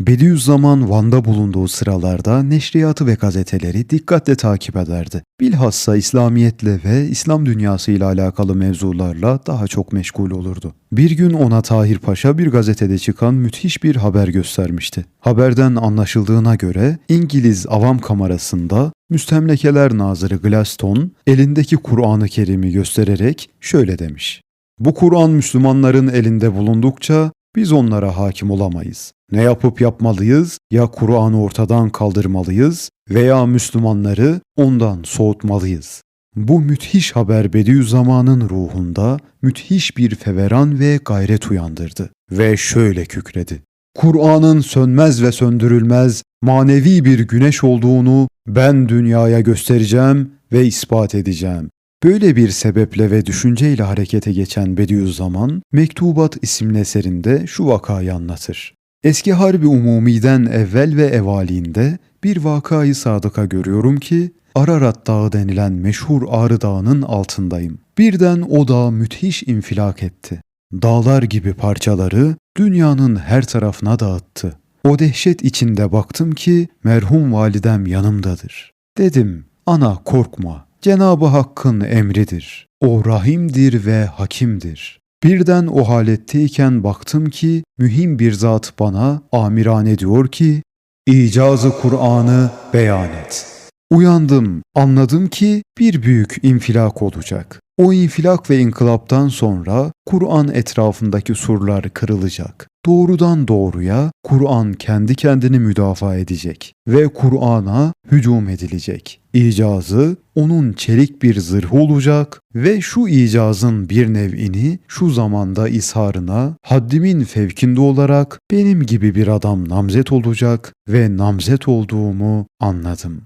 Bediüzzaman Van'da bulunduğu sıralarda neşriyatı ve gazeteleri dikkatle takip ederdi. Bilhassa İslamiyetle ve İslam dünyasıyla alakalı mevzularla daha çok meşgul olurdu. Bir gün ona Tahir Paşa bir gazetede çıkan müthiş bir haber göstermişti. Haberden anlaşıldığına göre İngiliz avam kamerasında Müstemlekeler Nazırı Glaston elindeki Kur'an-ı Kerim'i göstererek şöyle demiş. Bu Kur'an Müslümanların elinde bulundukça biz onlara hakim olamayız. Ne yapıp yapmalıyız? Ya Kur'an'ı ortadan kaldırmalıyız veya Müslümanları ondan soğutmalıyız. Bu müthiş haber Bediüzzaman'ın ruhunda müthiş bir feveran ve gayret uyandırdı ve şöyle kükredi. Kur'an'ın sönmez ve söndürülmez manevi bir güneş olduğunu ben dünyaya göstereceğim ve ispat edeceğim. Böyle bir sebeple ve düşünceyle harekete geçen Bediüzzaman, Mektubat isimli eserinde şu vakayı anlatır. Eski Harbi Umumi'den evvel ve evaliğinde bir vakayı sadıka görüyorum ki, Ararat Dağı denilen meşhur Ağrı Dağı'nın altındayım. Birden o dağ müthiş infilak etti. Dağlar gibi parçaları dünyanın her tarafına dağıttı. O dehşet içinde baktım ki merhum validem yanımdadır. Dedim, ana korkma, Cenab-ı Hakk'ın emridir. O rahimdir ve hakimdir. Birden o haletteyken baktım ki mühim bir zat bana amirane diyor ki, İcazı Kur'an'ı beyan et. Uyandım, anladım ki bir büyük infilak olacak. O infilak ve inkılaptan sonra Kur'an etrafındaki surlar kırılacak. Doğrudan doğruya Kur'an kendi kendini müdafaa edecek ve Kur'an'a hücum edilecek. İcazı onun çelik bir zırhı olacak ve şu icazın bir nev'ini şu zamanda isharına haddimin fevkinde olarak benim gibi bir adam namzet olacak ve namzet olduğumu anladım.